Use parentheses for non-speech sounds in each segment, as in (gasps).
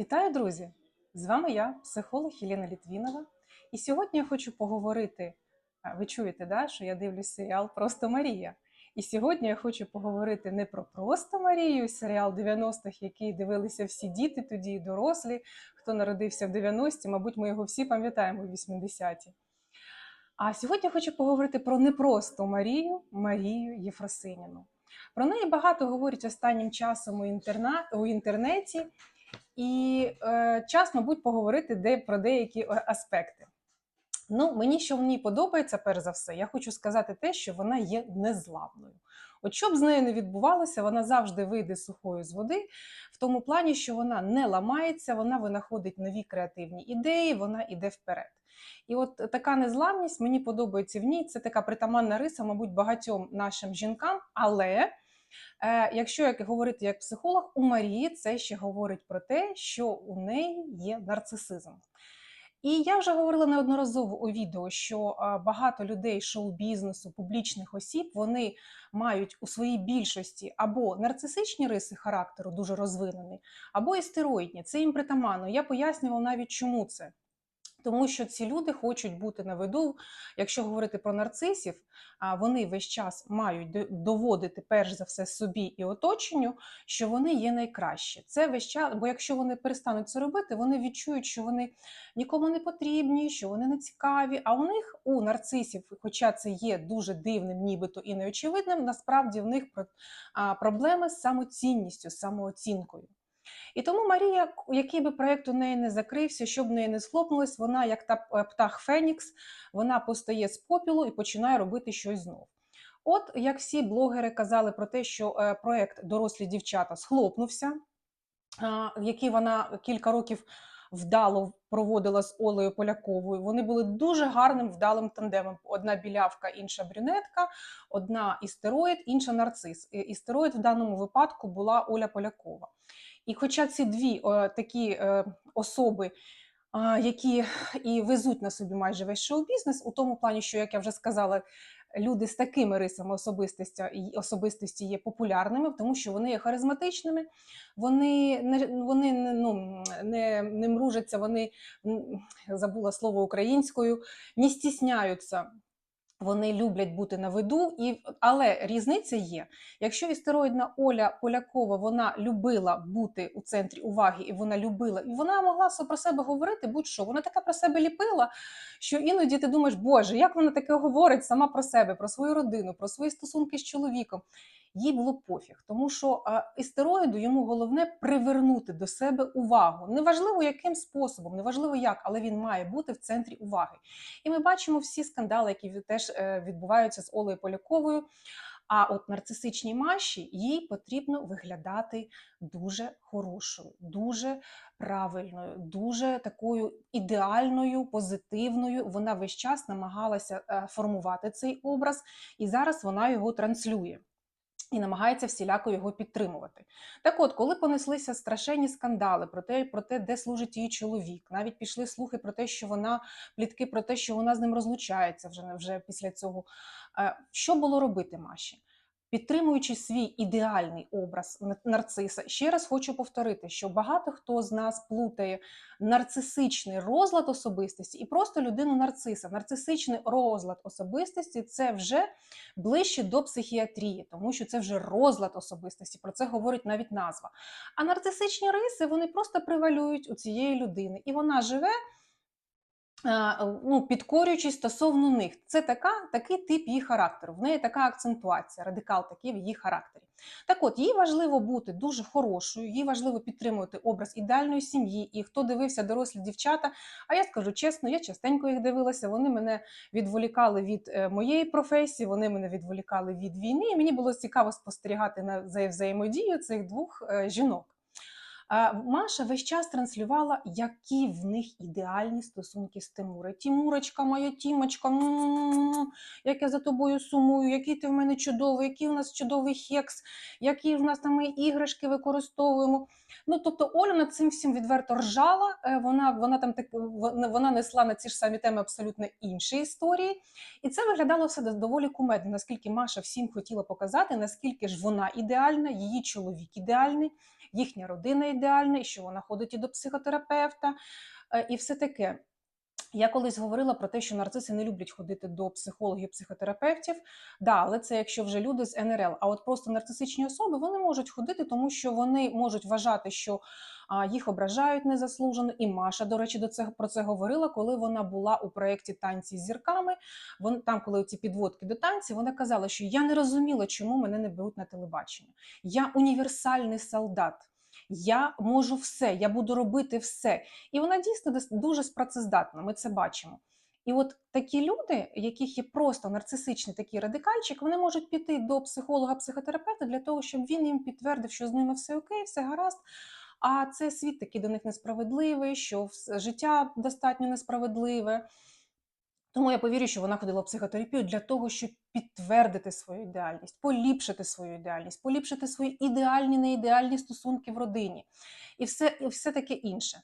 Вітаю, друзі! З вами я, психолог Єлена Літвінова. І сьогодні я хочу поговорити. Ви чуєте, да, що я дивлюсь серіал Просто Марія. І сьогодні я хочу поговорити не про просто Марію, серіал 90-х, який дивилися всі діти, тоді і дорослі, хто народився в 90-ті, мабуть, ми його всі пам'ятаємо у 80-ті. А сьогодні я хочу поговорити про не просто Марію, Марію Єфросиніну. Про неї багато говорять останнім часом у інтернеті, і е, час, мабуть, поговорити де, про деякі аспекти. Ну, мені що в ній подобається, перш за все, я хочу сказати те, що вона є незламною. От що б з нею не відбувалося, вона завжди вийде сухою з води, в тому плані, що вона не ламається, вона винаходить нові креативні ідеї, вона йде вперед. І от така незламність мені подобається в ній. Це така притаманна риса, мабуть, багатьом нашим жінкам, але. Е, Якщо як говорити як психолог, у Марії це ще говорить про те, що у неї є нарцисизм. І я вже говорила неодноразово у відео, що е, багато людей шоу-бізнесу, публічних осіб, вони мають у своїй більшості або нарцисичні риси характеру, дуже розвинені, або істероїдні. Це їм притаманно. Я пояснювала навіть, чому це. Тому що ці люди хочуть бути на виду. Якщо говорити про нарцисів, а вони весь час мають доводити перш за все собі і оточенню, що вони є найкращі. Це весь час, бо якщо вони перестануть це робити, вони відчують, що вони нікому не потрібні, що вони не цікаві. А у них у нарцисів, хоча це є дуже дивним, нібито і неочевидним, насправді в них про- проблеми з самоцінністю, самооцінкою. І тому Марія, який би проєкт у неї не закрився, щоб неї не схлопнулось, вона, як та е, птах Фенікс, вона постає з попілу і починає робити щось знов. От як всі блогери казали про те, що е, проєкт Дорослі дівчата схлопнувся, який вона кілька років вдало проводила з Олею Поляковою. Вони були дуже гарним вдалим тандемом. Одна білявка, інша брюнетка, одна істероїд, інша нарцис. Істероїд в даному випадку була Оля Полякова. І хоча ці дві е, такі е, особи, а, які і везуть на собі майже весь шоу-бізнес, у тому плані, що, як я вже сказала, люди з такими рисами особистості, особистості є популярними, тому що вони є харизматичними, вони не, вони не, ну, не, не мружаться, вони забула слово українською, не стісняються. Вони люблять бути на виду, і але різниця є. Якщо істероїдна Оля Полякова вона любила бути у центрі уваги, і вона любила, і вона могла про себе говорити будь-що. Вона така про себе ліпила, що іноді ти думаєш, Боже, як вона таке говорить сама про себе, про свою родину, про свої стосунки з чоловіком. Їй було пофіг, тому що істероїду йому головне привернути до себе увагу. Неважливо, яким способом, неважливо як, але він має бути в центрі уваги. І ми бачимо всі скандали, які теж е, відбуваються з Олею Поляковою. А от нарцисичній маші їй потрібно виглядати дуже хорошою, дуже правильною, дуже такою ідеальною, позитивною. Вона весь час намагалася е, формувати цей образ, і зараз вона його транслює. І намагається всіляко його підтримувати. Так от, коли понеслися страшенні скандали про те, про те, де служить її чоловік, навіть пішли слухи про те, що вона плітки про те, що вона з ним розлучається вже, вже після цього. Е, Що було робити Маші? Підтримуючи свій ідеальний образ нарциса, ще раз хочу повторити, що багато хто з нас плутає нарцисичний розлад особистості і просто людину нарциса. Нарцисичний розлад особистості це вже ближче до психіатрії, тому що це вже розлад особистості. Про це говорить навіть назва. А нарцисичні риси вони просто привалюють у цієї людини, і вона живе. Е, Ну, підкорюючись стосовно них, це така, такий тип її характеру. В неї така акцентуація, радикал такий в її характері. Так от, їй важливо бути дуже хорошою, їй важливо підтримувати образ ідеальної сім'ї. І хто дивився дорослі дівчата, а я скажу чесно, я частенько їх дивилася. Вони мене відволікали від е, моєї професії, вони мене відволікали від війни. І мені було цікаво спостерігати на вза- взаємодію цих двох е, жінок. Маша весь час транслювала, які в них ідеальні стосунки з Тимурою. Тімурочка, моя тімочка, як я за тобою сумую, який ти в мене чудовий, який у нас чудовий хекс, які в нас там ми іграшки використовуємо. Ну тобто Оля над цим всім відверто ржала. е, Вона, вона там так вона вона несла на ці ж самі теми абсолютно інші історії. І це виглядало все доволі кумедно, наскільки Маша всім хотіла показати, наскільки ж вона ідеальна, її чоловік ідеальний їхня родина ідеальна, і що вона ходить і до психотерапевта, е, і все таке. Я колись говорила про те, що нарциси не люблять ходити до психологів, психотерапевтів. Да, але це якщо вже люди з НРЛ. А от просто нарцисичні особи вони можуть ходити, тому що вони можуть вважати, що їх ображають незаслужено. І Маша, до речі, до цього про це говорила, коли вона була у проєкті танці з зірками. Вон там, коли ці підводки до танці, вона казала, що я не розуміла, чому мене не беруть на телебачення. Я універсальний солдат. Я можу все, я буду робити все. І вона дійсно дуже спрацездатна, ми це бачимо. І от такі люди, яких є просто нарцисичний такий радикальчик, вони можуть піти до психолога, психотерапевта для того, щоб він їм підтвердив, що з ними все окей, все гаразд. А це світ такий до них несправедливий, що життя достатньо несправедливе. Тому я повірю, що вона ходила в психотерапію для того, щоб підтвердити свою ідеальність, поліпшити свою ідеальність, поліпшити свої ідеальні, неідеальні стосунки в родині і все, і все таке інше.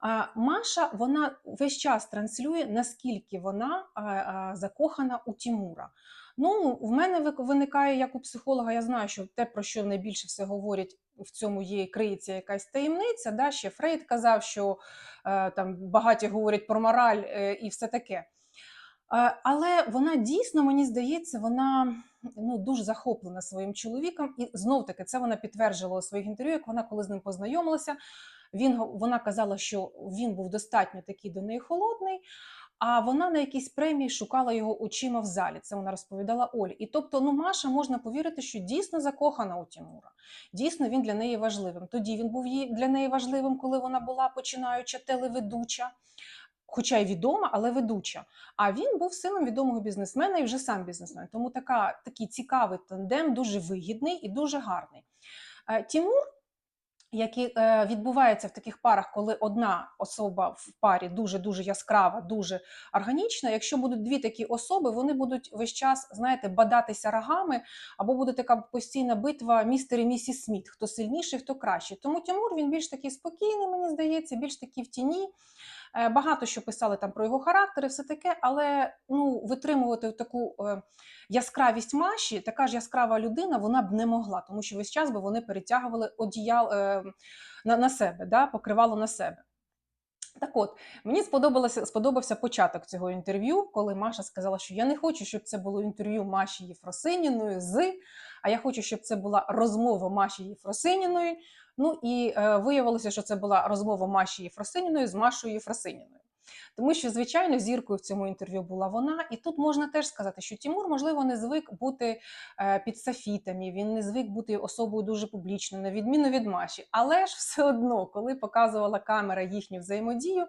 А Маша вона весь час транслює, наскільки вона а, а, закохана у Тімура. Ну, в мене виникає як у психолога, я знаю, що те, про що найбільше все говорять, в цьому є криється якась таємниця. Да? Ще Фрейд казав, що е, там багаті говорять про мораль е, і все таке. Е, Але вона дійсно, мені здається, вона ну, дуже захоплена своїм чоловіком. І знов таки це вона підтверджувала у своїх інтерв'ю, як вона коли з ним познайомилася. Він, вона казала, що він був достатньо такий до неї холодний, а вона на якійсь премії шукала його очима в залі. Це вона розповідала Олі. І тобто, ну Маша можна повірити, що дійсно закохана у Тимура. Дійсно, він для неї важливим. Тоді він був для неї важливим, коли вона була починаюча телеведуча. Хоча й відома, але ведуча. А він був сином відомого бізнесмена і вже сам бізнесмен. Тому така, такий цікавий тандем, дуже вигідний і дуже гарний. Е, Тімур, який е, відбувається в таких парах, коли одна особа в парі дуже дуже яскрава, дуже органічна. Якщо будуть дві такі особи, вони будуть весь час, знаєте, бадатися рогами, або буде така постійна битва містер і місіс Сміт, хто сильніший, хто кращий. Тому Тимур він більш такий спокійний, мені здається, більш такий в тіні. Е, Багато що писали там про його характер і все таке, але ну, витримувати таку е, яскравість Маші, така ж яскрава людина, вона б не могла, тому що весь час би вони перетягували одіял е, на, на себе, да, покривало на себе. Так от, мені сподобалося, сподобався початок цього інтерв'ю, коли Маша сказала, що я не хочу, щоб це було інтерв'ю Маші Єфросиніної з, а я хочу, щоб це була розмова Маші Єфросиніної. Ну і е, виявилося, що це була розмова Маші Єфросиніної з Машою Єфросиніною. Тому що, звичайно, зіркою в цьому інтерв'ю була вона, і тут можна теж сказати, що Тимур, можливо, не звик бути е, під софітами, він не звик бути особою дуже публічною, на відміну від Маші. Але ж все одно, коли показувала камера їхню взаємодію,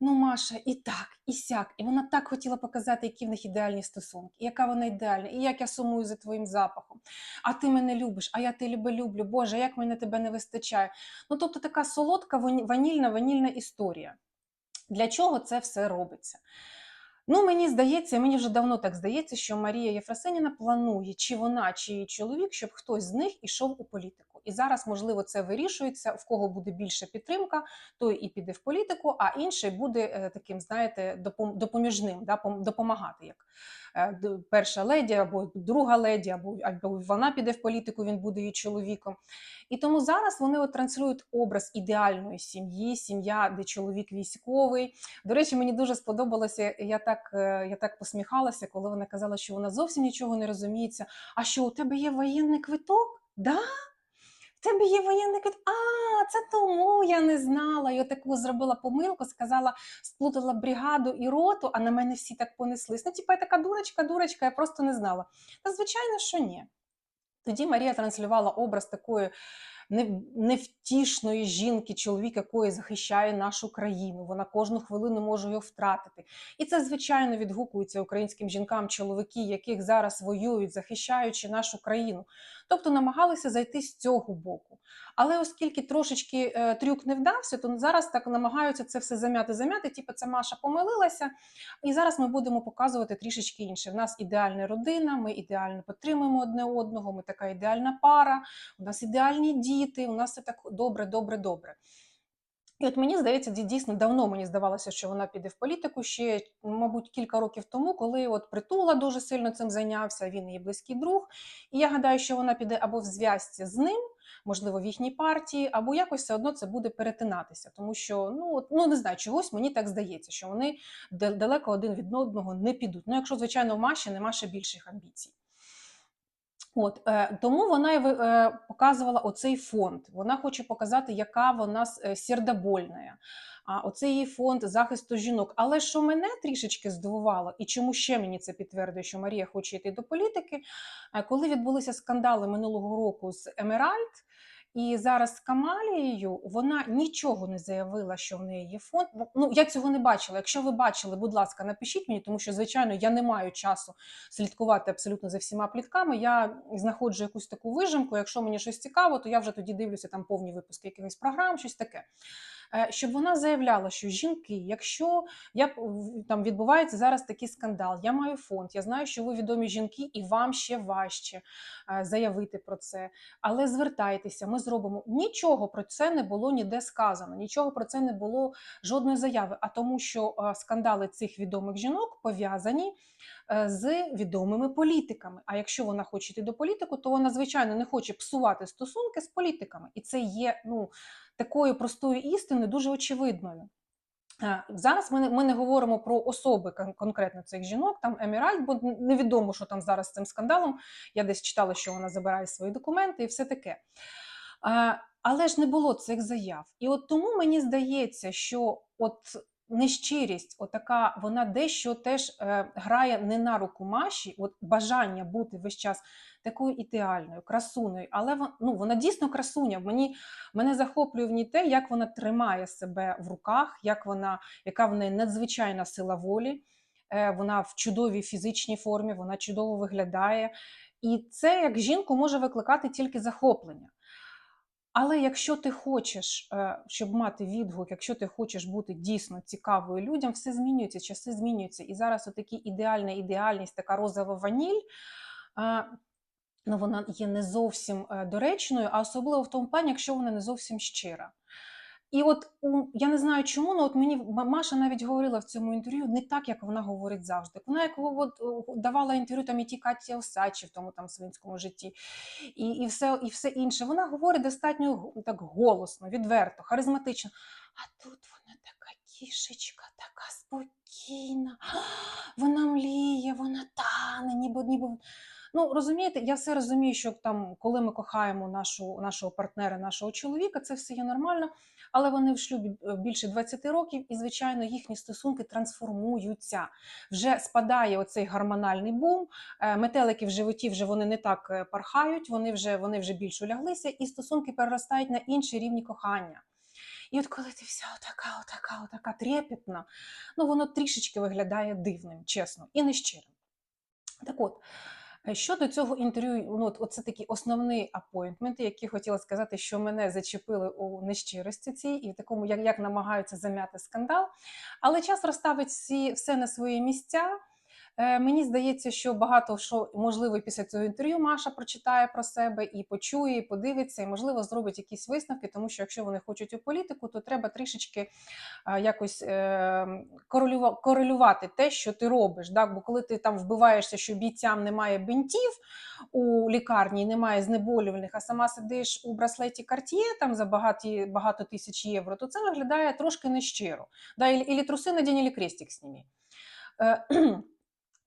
ну Маша і так, і сяк, і вона так хотіла показати, які в них ідеальні стосунки, яка вона ідеальна, і як я сумую за твоїм запахом. А ти мене любиш, а я тебе люблю. Боже, як мене тебе не вистачає. Ну тобто така солодка вані- ванільна, ванільна історія. Для чого це все робиться? Ну, мені здається, мені вже давно так здається, що Марія Єфросиніна планує, чи вона, чи її чоловік, щоб хтось з них ішов у політику. І зараз, можливо, це вирішується, в кого буде більше підтримка, той і піде в політику, а інший буде е, таким, знаєте, допом- допоміжним, да, допомагати як е, перша леді, або друга леді, або, або вона піде в політику, він буде її чоловіком. І тому зараз вони от транслюють образ ідеальної сім'ї, сім'я, де чоловік військовий. До речі, мені дуже сподобалося. Я так, е, я так посміхалася, коли вона казала, що вона зовсім нічого не розуміється. А що у тебе є воєнний квиток? Да? Тебе є воєнний квиток? А, це тому я не знала. Я таку зробила помилку, сказала, сплутала бригаду і роту, а на мене всі так понеслись. Ну, типа, я така дурочка, дурочка, я просто не знала. Та звичайно, що ні. Тоді Марія транслювала образ такої невтішної жінки, чоловік, якої захищає нашу країну. Вона кожну хвилину може його втратити. І це, звичайно, відгукується українським жінкам, чоловіки, яких зараз воюють, захищаючи нашу країну. Тобто намагалися зайти з цього боку. Але оскільки трошечки е, трюк не вдався, то зараз так намагаються це все зам'яти, зам'яти. Типу, це Маша помилилася. І зараз ми будемо показувати трішечки інше. В нас ідеальна родина, ми ідеально підтримуємо одне одного, ми така ідеальна пара, у нас ідеальні діти, у нас все так добре, добре, добре. І от мені здається, дійсно давно мені здавалося, що вона піде в політику ще, мабуть, кілька років тому, коли от притула дуже сильно цим зайнявся, він її близький друг. І я гадаю, що вона піде або в зв'язці з ним, можливо, в їхній партії, або якось все одно це буде перетинатися, тому що ну, от, ну не знаю, чогось мені так здається, що вони далеко один від одного не підуть. Ну, якщо, звичайно, в Маші нема ще більших амбіцій. От е, тому вона і е, показувала оцей фонд. Вона хоче показати, яка вона е, сердобольна. А оце її фонд захисту жінок. Але що мене трішечки здивувало, і чому ще мені це підтвердує, що Марія хоче йти до політики, коли відбулися скандали минулого року з Емеральд. І зараз з Камалією вона нічого не заявила, що в неї є фонд. Ну я цього не бачила. Якщо ви бачили, будь ласка, напишіть мені, тому що звичайно я не маю часу слідкувати абсолютно за всіма плітками. Я знаходжу якусь таку вижимку. Якщо мені щось цікаво, то я вже тоді дивлюся там повні випуски якихось програм, щось таке. Е, Щоб вона заявляла, що жінки, якщо я там відбувається зараз такий скандал, я маю фонд, я знаю, що ви відомі жінки, і вам ще важче е, заявити про це. Але звертайтеся, ми зробимо. Нічого про це не було ніде сказано, нічого про це не було жодної заяви. А тому, що е, скандали цих відомих жінок пов'язані з відомими політиками. А якщо вона хоче йти до політику, то вона звичайно не хоче псувати стосунки з політиками, і це є ну такою простою істиною, дуже очевидною. Е, Зараз ми не, ми не говоримо про особи конкретно цих жінок, там Еміральд, бо невідомо, що там зараз з цим скандалом. Я десь читала, що вона забирає свої документи і все таке. Е, Але ж не було цих заяв. І от тому мені здається, що от нещирість, отака, вона дещо теж е, грає не на руку Маші, от бажання бути весь час такою ідеальною, красуною, але ну, вона дійсно красуня. Мені Мене захоплює в ній те, як вона тримає себе в руках, як вона, яка в неї надзвичайна сила волі. Е, Вона в чудовій фізичній формі, вона чудово виглядає. І це як жінку може викликати тільки захоплення. Але якщо ти хочеш, е, щоб мати відгук, якщо ти хочеш бути дійсно цікавою людям, все змінюється, часи змінюються. І зараз отакі ідеальна ідеальність, така розова ваніль. е, ну, вона є не зовсім е, доречною, а особливо в тому плані, якщо вона не зовсім щира. І от я не знаю чому, але от мені Маша навіть говорила в цьому інтерв'ю не так, як вона говорить завжди. Вона як от, давала інтерв'ю там і ті Каті Осадчі в тому там свинському житті, і, і, все, і все інше. Вона говорить достатньо так голосно, відверто, харизматично. А тут вона така кішечка, така спокійна, (gasps) вона мліє, вона тане, ніби ніби. Ну, розумієте, я все розумію, що там, коли ми кохаємо нашу, нашого партнера, нашого чоловіка, це все є нормально, але вони в шлюбі е, більше 20 років, і, звичайно, їхні стосунки трансформуються. Вже спадає оцей гормональний бум, е, метелики в животі вже вони не так е, пархають, вони вже, вони вже більш уляглися, і стосунки переростають на інші рівні кохання. І от коли ти вся отака, отака, отака трепетна, ну воно трішечки виглядає дивним, чесно, і нещирим. Так от, щодо цього інтерв'ю, ну, от, оце такі основні апойнтменти, які хотіла сказати, що мене зачепили у нещирості цій і в такому, як, як намагаються зам'яти скандал. Але час розставить всі, все на свої місця. Е, Мені здається, що багато що можливо після цього інтерв'ю Маша прочитає про себе і почує, і подивиться, і можливо зробить якісь висновки, тому що якщо вони хочуть у політику, то треба трішечки а, якось е, корелювати те, що ти робиш. Так? Бо коли ти там вбиваєшся, що бійцям немає бинтів у лікарні, немає знеболювальних, а сама сидиш у браслеті Cartier там за багаті, багато тисяч євро, то це виглядає трошки нещиро. Да? Ілі, труси надінь, ілі крестик сніми.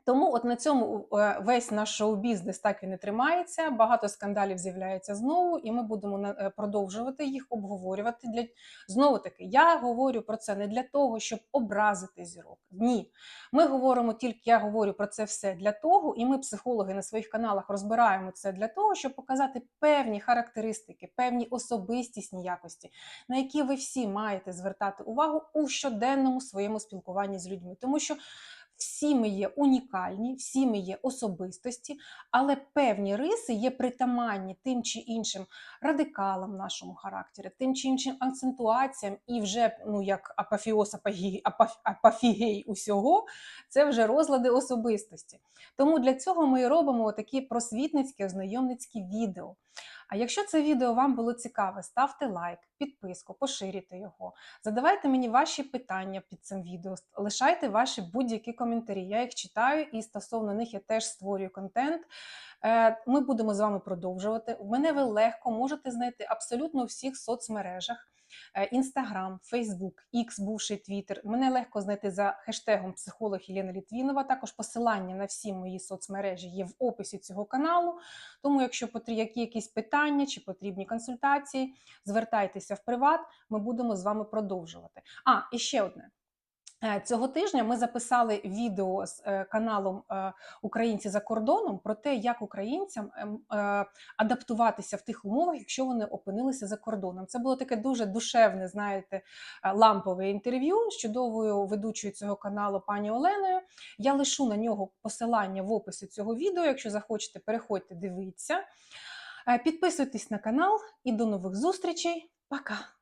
Тому от на цьому е, весь наш шоу-бізнес так і не тримається. Багато скандалів з'являється знову, і ми будемо е, продовжувати їх обговорювати. Для знову таки, я говорю про це не для того, щоб образити зірок. Ні, ми говоримо тільки я говорю про це все для того, і ми, психологи, на своїх каналах розбираємо це для того, щоб показати певні характеристики, певні особистісні якості, на які ви всі маєте звертати увагу у щоденному своєму спілкуванні з людьми, тому що. Всі ми є унікальні, всі ми є особистості, але певні риси є притаманні тим чи іншим радикалам нашому характері, тим чи іншим акцентуаціям, і вже ну як апофіоз, апогі- апофігей усього, це вже розлади особистості. Тому для цього ми робимо такі просвітницькі ознайомницькі відео. А якщо це відео вам було цікаве, ставте лайк, підписку, поширюйте його, задавайте мені ваші питання під цим відео, лишайте ваші будь-які коментарі. Я їх читаю, і стосовно них я теж створюю контент. Е, Ми будемо з вами продовжувати. Мене ви легко можете знайти абсолютно у всіх соцмережах. Інстаграм, Фейсбук, X, бувший Твіттер. Мене легко знайти за хештегом психолог Єлена Літвінова. Також посилання на всі мої соцмережі є в описі цього каналу. Тому, якщо потрібні якісь питання чи потрібні консультації, звертайтеся в приват, ми будемо з вами продовжувати. А, і ще одне. Е, Цього тижня ми записали відео з е, каналом е, Українці за кордоном про те, як українцям ем, адаптуватися в тих умовах, якщо вони опинилися за кордоном. Це було таке дуже душевне, знаєте, лампове інтерв'ю з чудовою ведучою цього каналу пані Оленою. Я лишу на нього посилання в описі цього відео. Якщо захочете, переходьте, дивіться. Підписуйтесь на канал і до нових зустрічей. Пока!